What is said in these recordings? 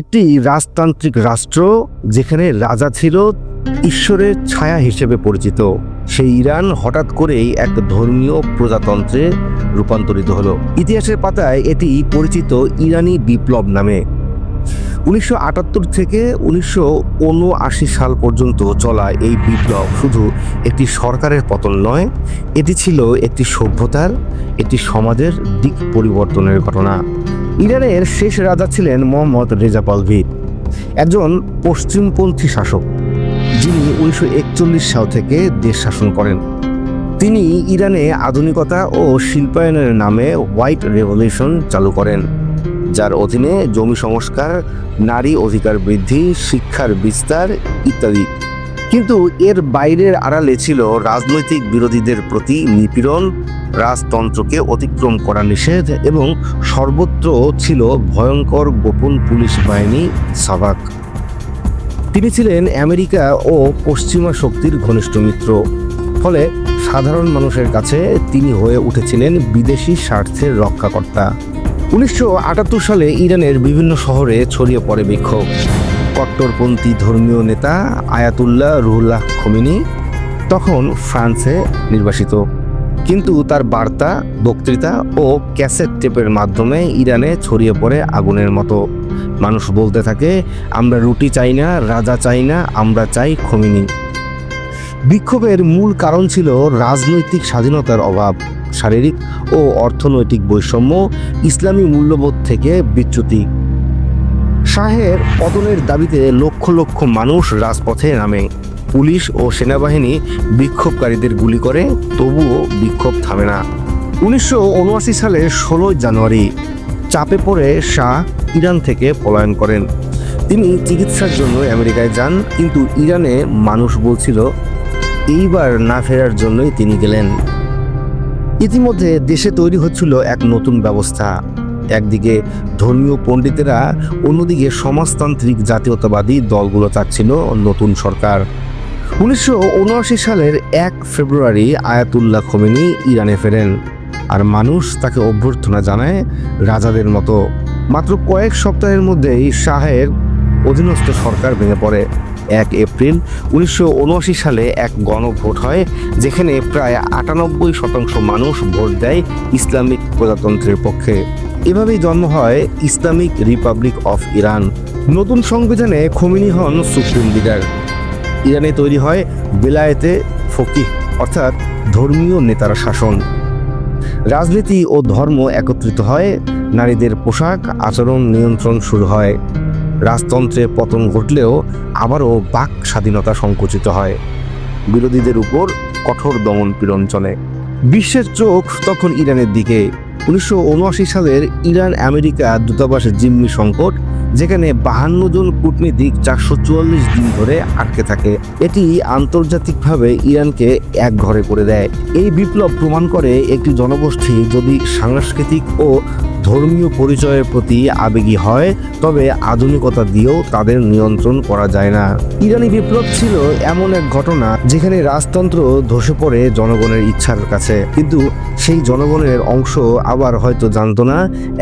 একটি রাজতান্ত্রিক রাষ্ট্র যেখানে রাজা ছিল ঈশ্বরের ছায়া হিসেবে পরিচিত। সেই ইরান হঠাৎ করেই এক ধর্মীয় প্রজাতন্ত্রে রূপান্তরিত হলো। ইতিহাসের পাতায় এটি পরিচিত ইরানি বিপ্লব নামে। উনিশশো আটাত্তর থেকে উনিশশো উনআশি সাল পর্যন্ত চলা এই বিপ্লব শুধু একটি সরকারের পতন নয়, এটি ছিল একটি সভ্যতার, একটি সমাজের দিক পরিবর্তনের ঘটনা। ইরানের শেষ রাজা ছিলেন মোহাম্মদ রেজা পালভি একজন পশ্চিমপন্থী শাসক, যিনি উনিশশো একচল্লিশ সাল থেকে দেশ শাসন করেন। তিনি ইরানে আধুনিকতা ও শিল্পায়নের নামে হোয়াইট রেভলিউশন চালু করেন, যার অধীনে জমি সংস্কার, নারী অধিকার বৃদ্ধি, শিক্ষার বিস্তার ইত্যাদি। কিন্তু এর বাইরের আড়ালে ছিল রাজনৈতিক বিরোধীদের প্রতি নিপীড়ন, রাজতন্ত্রকে অতিক্রম করা নিষেধ এবং সর্বত্র ছিল ভয়ঙ্কর গোপন পুলিশ বাহিনী সাবাক তিনি ছিলেন আমেরিকা ও পশ্চিমা শক্তির ঘনিষ্ঠ মিত্র। ফলে সাধারণ মানুষের কাছে তিনি হয়ে উঠেছিলেন বিদেশি স্বার্থের রক্ষাকর্তা। উনিশশো আটাত্তর সালে ইরানের বিভিন্ন শহরে ছড়িয়ে পড়ে বিক্ষোভ। কট্টরপন্থী ধর্মীয় নেতা আয়াতুল্লাহ রুহুল্লাহ খমিনি তখন ফ্রান্সে নির্বাসিত। কিন্তু তার বার্তা, বক্তৃতা ও ক্যাসেট টেপের মাধ্যমে ইরানে ছড়িয়ে পড়ে আগুনের মতো। মানুষ বলতে থাকে, আমরা রুটি চাই না, রাজা চাই না, আমরা চাই খমিনি। বিক্ষোভের মূল কারণ ছিল রাজনৈতিক স্বাধীনতার অভাব, শারীরিক ও অর্থনৈতিক বৈষম্য, ইসলামী মূল্যবোধ থেকে বিচ্যুতি। শাহের পতনের দাবিতে লক্ষ লক্ষ মানুষ রাজপথে নামে। পুলিশ ও সেনাবাহিনী বিক্ষোভকারীদের গুলি করে, তবুও বিক্ষোভ থামে না। উনিশশো সালের ষোলোই জানুয়ারি, চাপে পড়ে শাহ ইরান থেকে পলায়ন করেন। তিনি চিকিৎসার জন্য আমেরিকায় যান, কিন্তু ইরানে মানুষ বলছিল, এইবার না ফেরার জন্যই তিনি গেলেন। ইতিমধ্যে দেশে তৈরি হচ্ছিল এক নতুন ব্যবস্থা। একদিকে ধর্মীয় পণ্ডিতেরা, অন্যদিকে সমাজতান্ত্রিক জাতীয়তাবাদী দলগুলো চাচ্ছিল নতুন সরকার। উনিশশো উনআশি সালের এক ফেব্রুয়ারি আয়াতুল্লাহ খোমেনি ইরানে ফেরেন আর মানুষ তাকে অভ্যর্থনা জানায় রাজাদের মতো। মাত্র কয়েক সপ্তাহের মধ্যেই শাহের অধীনস্থ সরকার ভেঙে পড়ে। এক এপ্রিল উনিশশো উনআশি সালে এক গণভোট হয়, যেখানে প্রায় আটানব্বই শতাংশ মানুষ ভোট দেয় ইসলামিক প্রজাতন্ত্রের পক্ষে। এভাবেই জন্ম হয় ইসলামিক রিপাবলিক অফ ইরান। নতুন সংবিধানে খমিনি হন সুপ্রিম লিডার। ইরানে তৈরি হয় বেলায়েতে ফকিহ, অর্থাৎ ধর্মীয় নেতার শাসন। রাজনীতি ও ধর্ম একত্রিত হয়, নারীদের পোশাক, আচরণ নিয়ন্ত্রণ শুরু হয়। রাজতন্ত্রে পতন ঘটলেও আবারও বাক স্বাধীনতা সংকুচিত হয়। বিরোধীদের উপর কঠোর দমন পীড়ন চলে। বিশ্বের চোখ তখন ইরানের দিকে। উনিশশো উনআশি সালের ইরান আমেরিকা দূতাবাসের জিম্মি সংকট, যেখানে বাহান্ন জন কূটনীতিক চারশো চুয়াল্লিশ দিন ধরে আটকে থাকে। এটি আন্তর্জাতিকভাবে ইরানকে এক ঘরে করে দেয়। এই বিপ্লব প্রমাণ করে একটি জনগোষ্ঠী যদি সাংস্কৃতিক ও ধর্মীয় পরিচয়ের প্রতি আবেগী হয়, তবে আধুনিকতা দিয়েও তাদের নিয়ন্ত্রণ করা যায় না। ইরানি বিপ্লব ছিল এমন এক ঘটনা যেখানে রাজতন্ত্র ধসে পড়ে জনগণের ইচ্ছার কাছে। কিন্তু সেই জনগণের অংশ আবার হয়তো জানতো না,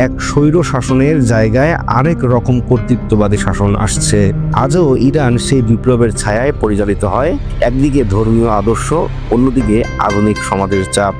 এক স্বৈর শাসনের জায়গায় আরেক রকম কর্তৃত্ববাদী শাসন আসছে। আজও ইরান সেই বিপ্লবের ছায়ায় পরিচালিত হয়, একদিকে ধর্মীয় আদর্শ, অন্যদিকে আধুনিক সমাজের চাপ।